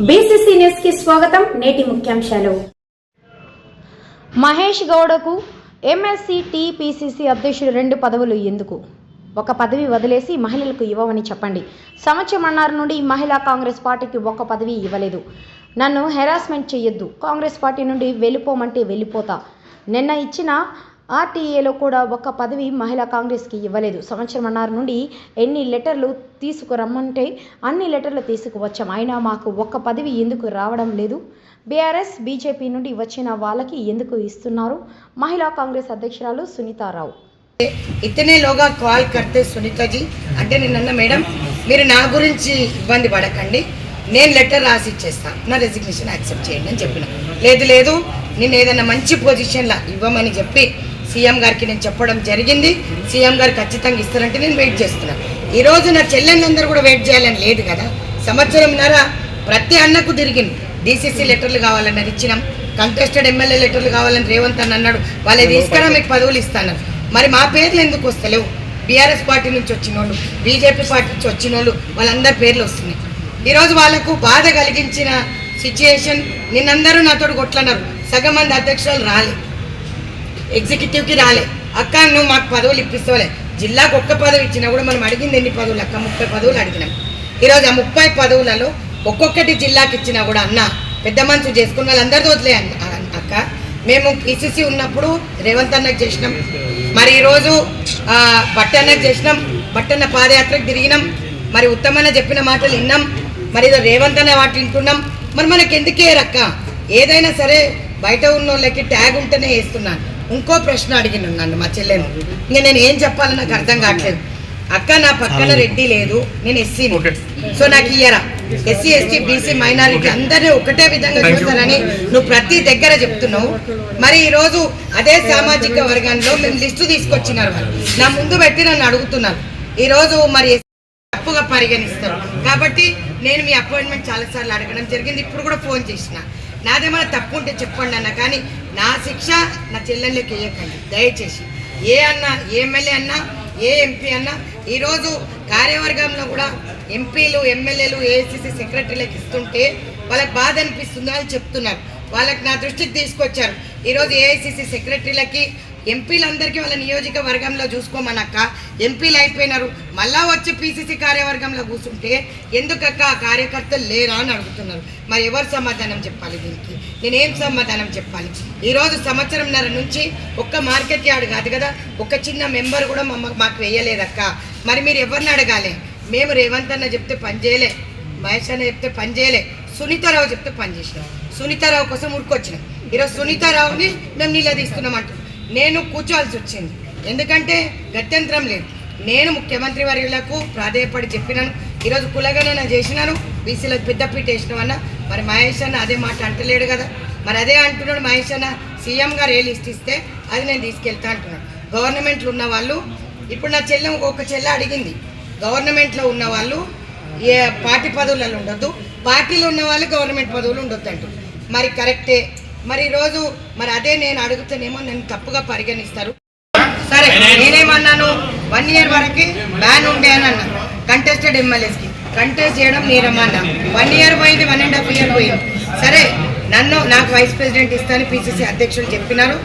BCC కి స్వాగతం నేటి ముఖ్యాంశాలు. మహేష్ గౌడకు ఎంఎస్సి టీపీసీసీ అధ్యక్షుడు రెండు పదవులు ఎందుకు? ఒక పదవి వదిలేసి మహిళలకు ఇవ్వమని చెప్పండి. సంవత్సరమన్నర నుండి మహిళా కాంగ్రెస్ పార్టీకి ఒక్క పదవి ఇవ్వలేదు. నన్ను హెరాస్మెంట్ చేయొద్దు కాంగ్రెస్ పార్టీ నుండి వెళ్ళిపోమంటే వెళ్ళిపోతా. నిన్న ఇచ్చిన ఆర్టీఏలో కూడా ఒక్క పదవి మహిళా కాంగ్రెస్కి ఇవ్వలేదు. సంవత్సరమన్నర నుండి ఎన్ని లెటర్లు తీసుకురమ్మంటే అన్ని లెటర్లు తీసుకువచ్చాం. అయినా మాకు ఒక్క పదవి ఎందుకు రావడం లేదు? బీఆర్ఎస్ బీజేపీ నుండి వచ్చిన వాళ్ళకి ఎందుకు ఇస్తున్నారు? మహిళా కాంగ్రెస్ అధ్యక్షురాలు సునీతారావు. ఇతనే లోగా కాల్ కడితే సునీత జీ అంటే నేను అన్న మేడం మీరు నా గురించి ఇబ్బంది పడకండి. నేను లెటర్ రాసి ఇచ్చేస్తాను నా రెసిగ్నేషన్ యాక్సెప్ట్ చేయండి అని చెప్పిన. లేదు లేదు నేను ఏదైనా మంచి పొజిషన్లో ఇవ్వమని చెప్పి సీఎం గారికి నేను చెప్పడం జరిగింది. సీఎం గారు ఖచ్చితంగా ఇస్తారంటే నేను వెయిట్ చేస్తున్నా. ఈరోజు నా చెల్లెళ్ళందరూ కూడా వెయిట్ చేయాలని లేదు కదా. సంవత్సరంన్నర ప్రతి అన్నకు తిరిగింది డీసీసీ లెటర్లు కావాలన్నారు ఇచ్చినాం. కంటెస్టెడ్ ఎమ్మెల్యే లెటర్లు కావాలని రేవంత్ అని అన్నాడు. వాళ్ళే తీసుకురా మీకు పదవులు ఇస్తాను మరి మా పేర్లు ఎందుకు వస్తలేవు? బీఆర్ఎస్ పార్టీ నుంచి వచ్చిన వాళ్ళు బీజేపీ పార్టీ నుంచి వచ్చిన వాళ్ళు వాళ్ళందరి పేర్లు వస్తున్నాయి. ఈరోజు వాళ్ళకు బాధ కలిగించిన సిచ్యుయేషన్ నిన్నందరూ నాతో కొట్లన్నారు సగం మంది అధ్యక్షులు రాలే. ఎగ్జిక్యూటివ్కి రాలే. అక్క నువ్వు మాకు పదవులు ఇప్పిస్తావులే. జిల్లాకు ఒక్క పదవి ఇచ్చినా కూడా మనం అడిగింది ఎన్ని పదవులు? అక్క ముప్పై పదవులు అడిగినాం. ఈరోజు ఆ ముప్పై పదవులలో ఒక్కొక్కటి జిల్లాకి ఇచ్చినా కూడా అన్న పెద్ద మనసు చేసుకున్న వాళ్ళందరితో వదిలే అక్క. మేము పిసిసి ఉన్నప్పుడు రేవంత్ అన్నకు చేసినాం. మరి ఈరోజు బట్టన్నకు చేసినాం. బట్టన్న పాదయాత్రకు తిరిగినాం. మరి ఉత్తమన్న చెప్పిన మాటలు విన్నాం. మరి ఏదో రేవంత్ అన్న వాటి వింటున్నాం. మరి మనకి ఎందుకే రక్క ఏదైనా సరే బయట ఉన్న వాళ్ళకి ట్యాగ్ ఉంటేనే వేస్తున్నాను. ఇంకో ప్రశ్న అడిగిన నన్ను మా చెల్లెను. ఇంకా నేను ఏం చెప్పాలో నాకు అర్థం కావట్లేదు. అక్క నా పక్కన రెడ్డి లేదు నేను ఎస్సీ సో నాకు ఇయ్యరా? ఎస్సీ ఎస్టీ బీసీ మైనారిటీ అందరినీ ఒకటే విధంగా చూస్తారని నువ్వు ప్రతి దగ్గర చెప్తున్నావు. మరి ఈ రోజు అదే సామాజిక వర్గంలో మేము లిస్టు తీసుకొచ్చినారు వాళ్ళు నా ముందు పెట్టి నన్ను అడుగుతున్నారు. ఈ రోజు మరి తప్పుగా పరిగణిస్తారు. కాబట్టి నేను మీ అపాయింట్మెంట్ చాలాసార్లు అడగడం జరిగింది. ఇప్పుడు కూడా ఫోన్ చేసిన. నాదేమైనా తప్పు ఉంటే చెప్పండి అన్న కానీ నా శిక్ష నా చెల్లెళ్ళకి వేయకండి. దయచేసి. ఏ అన్న ఏ ఎమ్మెల్యే అన్నా ఏ ఎంపీ అన్నా ఈరోజు కార్యవర్గంలో కూడా ఎంపీలు ఎమ్మెల్యేలు ఏసీసీ సెక్రటరీలకు ఇస్తుంటే వాళ్ళకి బాధ అనిపిస్తుందో అని చెప్తున్నారు. వాళ్ళకి నా దృష్టికి తీసుకొచ్చారు. ఈరోజు ఏఐసిసి సెక్రటరీలకి ఎంపీలందరికీ వాళ్ళ నియోజకవర్గంలో చూసుకోమనక్క. ఎంపీలు అయిపోయినారు మళ్ళా వచ్చి పీసీసీ కార్యవర్గంలో కూర్చుంటే ఎందుకక్క ఆ కార్యకర్తలు లేరా అని అడుగుతున్నారు. మరి ఎవరు సమాధానం చెప్పాలి దీనికి? నేనేం సమాధానం చెప్పాలి? ఈరోజు సంవత్సరంన్నర నుంచి ఒక్క మార్కెట్ యార్డ్ కాదు కదా ఒక చిన్న మెంబర్ కూడా మమ్మ మాకు వేయలేదక్క. మరి మీరు ఎవరిని అడగాలి? మేము రేవంత్ అన్న చెప్తే పని చేయలే మహేష్ అన్న చెప్తే పని చేయలే సునీతారావు చెప్తే పని చేసినాం. సునీతారావు కోసం ఉడుకొచ్చినాం ఈరోజు సునీతారావుని మేము నిలదీస్తున్నాం అంటున్నాం. నేను కూర్చోవాల్సి వచ్చింది. ఎందుకంటే గత్యంతరం లేదు. నేను ముఖ్యమంత్రి వర్యులకు ప్రాధేయపడి చెప్పినాను. ఈరోజు కులగణన చేసినాను. బీసీలకు పెద్దపీట వేసినామన్న మరి మహేష్ అన్న అదే మాట అంటలేడు కదా. మరి అదే అంటున్నాడు మహేష్ అన్న. సీఎం గారు ఏ లిస్ట్ ఇస్తే అది నేను తీసుకెళ్తా అంటున్నాను గవర్నమెంట్లో ఉన్న వాళ్ళు ఇప్పుడు నా చెల్లె ఒక చెల్లె అడిగింది. గవర్నమెంట్లో ఉన్న వాళ్ళు ఏ పార్టీ పదవులలో ఉండొద్దు. పార్టీలో ఉన్న వాళ్ళు గవర్నమెంట్ పదవులు ఉండొద్దు అంటారు మరి కరెక్టే. మరి ఈరోజు మరి అదే నేను అడుగుతానేమో నేను తప్పుగా పరిగణిస్తారు. సరే నేనేమన్నాను? వన్ ఇయర్ వరకు బ్యాన్ ఉండే అని అన్నాను కంటెస్టెడ్ ఎమ్మెల్యేస్కి కంటెస్ట్ చేయడం నేరమన్నా వన్ ఇయర్ పోయింది వన్ అండ్ హాఫ్ ఇయర్ పోయింది. సరే నన్ను నాకు వైస్ ప్రెసిడెంట్ ఇస్తాను పిసిసి అధ్యక్షులు చెప్పినారు.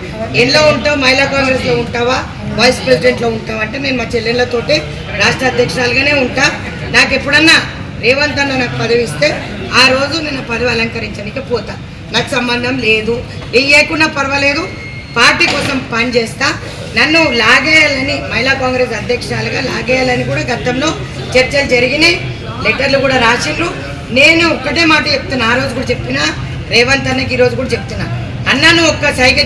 ఎల్లో ఉంటావు? మహిళా కాంగ్రెస్లో ఉంటావా? వైస్ ప్రెసిడెంట్లో ఉంటావా అంటే నేను మా చెల్లెళ్ళతోటి రాష్ట్ర అధ్యక్షురాలుగానే ఉంటా. నాకు ఎప్పుడన్నా రేవంత్ అన్న నాకు పదవి ఇస్తే ఆ రోజు నేను పదవి అలంకరించడానికి పోతా నాకు సంబంధం లేదు. ఇయ్యకున్నా పర్వాలేదు. పార్టీ కోసం పనిచేస్తా నన్ను లాగేయాలని మహిళా కాంగ్రెస్ అధ్యక్షురాలుగా లాగేయాలని కూడా గతంలో చర్చలు జరిగినాయి. లెటర్లు కూడా రాసిండ్రు. నేను ఒక్కటే మాట చెప్తున్నా. ఆ రోజు కూడా చెప్పినా. రేవంత్ అన్నకి ఈరోజు కూడా చెప్తున్నా. అన్నను ఒక్క సైగ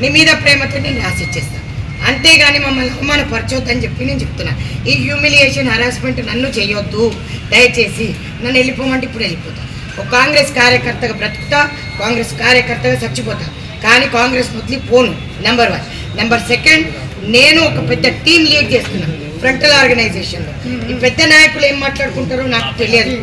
నీ మీద ప్రేమతో నేను రాసిచ్చేస్తాను అంతేగాని మమ్మల్ని అవమానపరచొద్దని చెప్పి నేను చెప్తున్నా. ఈ హ్యూమిలియేషన్ హరాస్మెంట్ నన్ను చేయొద్దు. దయచేసి నన్ను వెళ్ళిపోమంటే ఇప్పుడు వెళ్ళిపోతా. ఒక కాంగ్రెస్ కార్యకర్తగా బ్రతుకుతా కాంగ్రెస్ కార్యకర్తగా చచ్చిపోతా. కానీ కాంగ్రెస్ వదిలి పోను. నెంబర్ వన్ నెంబర్ సెకండ్ నేను ఒక పెద్ద టీం లీడ్ చేస్తున్నాను ఫ్రంటల్ ఆర్గనైజేషన్లో ఈ పెద్ద నాయకులు ఏం మాట్లాడుకుంటారో నాకు తెలియదు.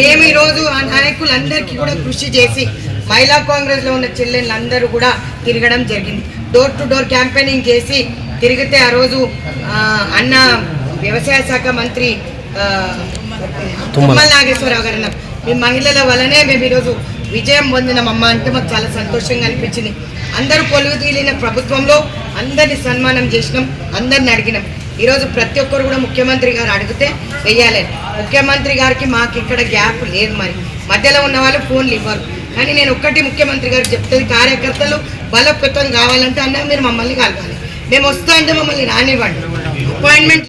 మేము ఈరోజు ఆ నాయకులందరికీ కూడా కృషి చేసి మహిళా కాంగ్రెస్లో ఉన్న చెల్లెళ్ళందరూ కూడా తిరగడం జరిగింది. డోర్ టు డోర్ క్యాంపెయినింగ్ చేసి తిరిగితే ఆ రోజు అన్న వ్యవసాయ శాఖ మంత్రి తుమ్మల. నాగేశ్వరరావు గారు అన్నారు. మీ మహిళల వల్లనే మేము ఈరోజు విజయం పొందినమమ్మ అంటే మాకు చాలా సంతోషంగా అనిపించింది. అందరూ కొలువు తీలిన ప్రభుత్వంలో అందరిని సన్మానం చేసినాం అందరిని అడిగినాం. ఈరోజు ప్రతి ఒక్కరు కూడా ముఖ్యమంత్రి గారు అడిగితే వెయ్యాలని ముఖ్యమంత్రి గారికి మాకు ఇక్కడ గ్యాప్ లేదు మరి. మధ్యలో ఉన్న వాళ్ళు ఫోన్లు ఇవ్వరు. కానీ నేను ఒక్కటి ముఖ్యమంత్రి గారు చెప్తుంది కార్యకర్తలు బలోపేతం కావాలంటే అన్న మీరు మమ్మల్ని కలవాలి మేము వస్తా అంటే మమ్మల్ని రానివ్వండి. అపాయింట్మెంట్